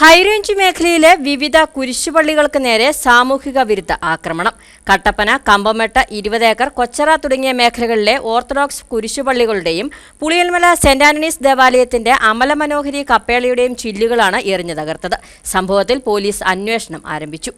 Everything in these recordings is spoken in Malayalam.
ഹൈറേഞ്ച് മേഖലയിലെ വിവിധ കുരിശുപള്ളികൾക്ക് നേരെ സാമൂഹിക വിരുദ്ധ ആക്രമണം. കട്ടപ്പന കമ്പമെട്ട ഇരുപത് ഏക്കർ കൊച്ചറ തുടങ്ങിയ മേഖലകളിലെ ഓർത്തഡോക്സ് കുരിശുപള്ളികളുടെയും പുളിയൽമല സെന്റ് ആന്റണീസ് ദേവാലയത്തിന്റെ അമലമനോഹരി കപ്പേളയുടെയും ചില്ലുകളാണ് എറിഞ്ഞു തകർത്തത് സംഭവത്തിൽ പോലീസ് അന്വേഷണം ആരംഭിച്ചു.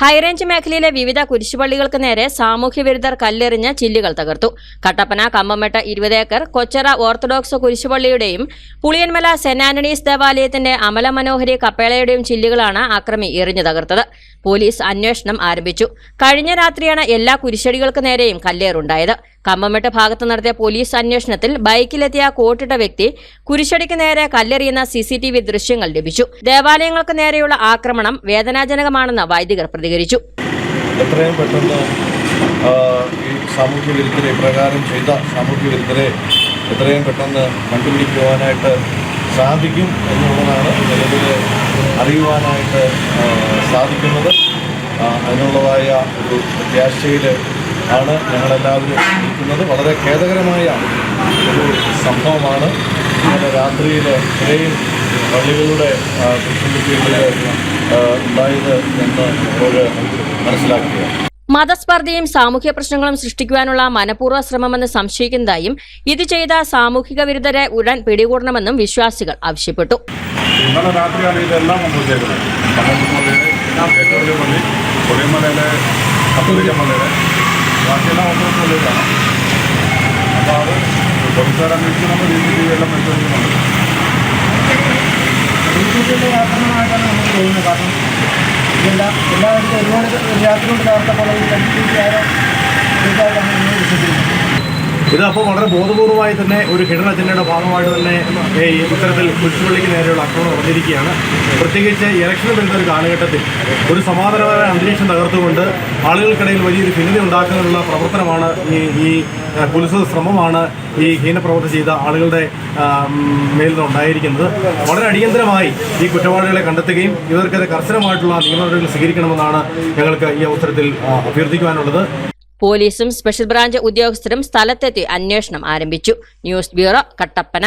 ഹൈറേഞ്ച് മേഖലയിലെ വിവിധ കുരിശുപള്ളികൾക്ക് നേരെ സാമൂഹ്യവിരുദ്ധർ കല്ലെറിഞ്ഞ് ചില്ലുകൾ തകർത്തു. കട്ടപ്പന കമ്പമെട്ട ഇരുപത് ഏക്കർ കൊച്ചറ ഓർത്തഡോക്സ് കുരിശുപള്ളിയുടെയും പുളിയൻമല സെന്റ് ആന്റണീസ് ദേവാലയത്തിന്റെ അമല മനോഹരി കപ്പേളയുടെയും ചില്ലുകളാണ് അക്രമി എറിഞ്ഞു തകർത്തത്. പോലീസ് അന്വേഷണം ആരംഭിച്ചു. കഴിഞ്ഞ രാത്രിയാണ് എല്ലാ കുരിശടികൾക്ക് നേരെയും കല്ലേറുണ്ടായത്. കമ്പമെട്ട് ഭാഗത്ത് നടത്തിയ പോലീസ് അന്വേഷണത്തിൽ ബൈക്കിലെത്തിയ കോട്ടിട്ട വ്യക്തി കുരിശടിക്ക് നേരെ കല്ലെറിയുന്ന സി സി ടി വി ദൃശ്യങ്ങൾ ലഭിച്ചു. ദേവാലയങ്ങൾക്ക് നേരെയുള്ള ആക്രമണം വേദനാജനകമാണെന്ന് വൈദികർ പ്രതികരിച്ചു. എത്രയും പെട്ടെന്ന് ഈ സാമൂഹ്യ വിരുദ്ധരെ ഇപ്രകാരം ചെയ്ത സാമൂഹ്യ വിരുദ്ധരെ എത്രയും പെട്ടെന്ന് കണ്ടുപിടിക്കുവാനായിട്ട് സാധിക്കും എന്നുള്ളതാണ് നിലവിൽ അറിയുവാനായിട്ട് സാധിക്കുന്നത്. അതിനുള്ളതായ ഒരു പ്രത്യാശയിൽ ആണ് ഞങ്ങളെല്ലാവരും ഇരിക്കുന്നത്. വളരെ ഖേദകരമായ ഒരു സംഭവമാണ്. ഇന്നലെ രാത്രിയിൽ ഇത്രയും പള്ളികളുടെ കുറിച്ചുകൾ ഉണ്ടായത് എന്ന് ഇപ്പോൾ മനസ്സിലാക്കുകയാണ് മതസ്പർദ്ധയും സാമൂഹ്യ പ്രശ്നങ്ങളും സൃഷ്ടിക്കുവാനുള്ള മനഃപൂർവ ശ്രമമെന്ന് സംശയിക്കുന്നതായും ഇത് ചെയ്ത സാമൂഹിക വിരുദ്ധരെ ഉടൻ പിടികൂടണമെന്നും വിശ്വാസികൾ ആവശ്യപ്പെട്ടു. ഇന്നലെ രാത്രിയാണ് ഇതെല്ലാം സംഭവിച്ചേക്കുന്നത് കമ്മപ്പള്ളിയുടെ ഏറ്റവും വലിയ പള്ളി കൊടിയമലയിലെ കത്തോലിക്ക പള്ളിയുടെ ബാക്കിയെല്ലാം ഒന്നും പള്ളിയിലാണ് അപ്പോൾ അത് പോലീസുകാർ അന്വേഷിച്ച് നമ്മൾ സി ടി വി എല്ലാം പരിശോധിക്കുന്നുണ്ട് മുൻകൂട്ടിയുള്ള ആക്രമണമായിട്ടാണ് നമുക്ക് തോന്നുന്നത് കാരണം ഇത് അപ്പോൾ വളരെ ബോധപൂർവമായി തന്നെ ഒരു ഹിഡൻ അജണ്ടയുടെ ഭാഗമായിട്ട് തന്നെ ഈ ഇത്തരത്തിൽ കുരിശുപള്ളിക്ക് നേരെയുള്ള ആക്രമണം നടന്നിരിക്കുകയാണ്. പ്രത്യേകിച്ച് ഇലക്ഷന് വരുന്ന ഒരു കാലഘട്ടത്തിൽ ഒരു സമാധാനപരമായ അന്തരീക്ഷം തകർത്തുകൊണ്ട് ആളുകൾക്കിടയിൽ വലിയൊരു ഭിന്നത ഉണ്ടാക്കുന്നതിനുള്ള പ്രവർത്തനമാണ് ഈ ഈ പോലീസ് ശ്രമമാണ് ഈ ഹീനപ്രവർത്തി ചെയ്ത ആളുകളുടെ മേലുണ്ടായിരിക്കുന്നത് വളരെ അടിയന്തരമായി ഈ കുറ്റവാളികളെ കണ്ടെത്തുകയും ഇവർക്കെതിരെ കർശനമായിട്ടുള്ള നിയമ നടപടികൾ സ്വീകരിക്കണമെന്നാണ് ഞങ്ങൾക്ക് ഈ അവസരത്തിൽ അഭ്യർത്ഥിക്കുവാനുള്ളത്. പോലീസും സ്പെഷ്യൽ ബ്രാഞ്ച് ഉദ്യോഗസ്ഥരും സ്ഥലത്തെത്തി അന്വേഷണം ആരംഭിച്ചു. News bureau Kattappana.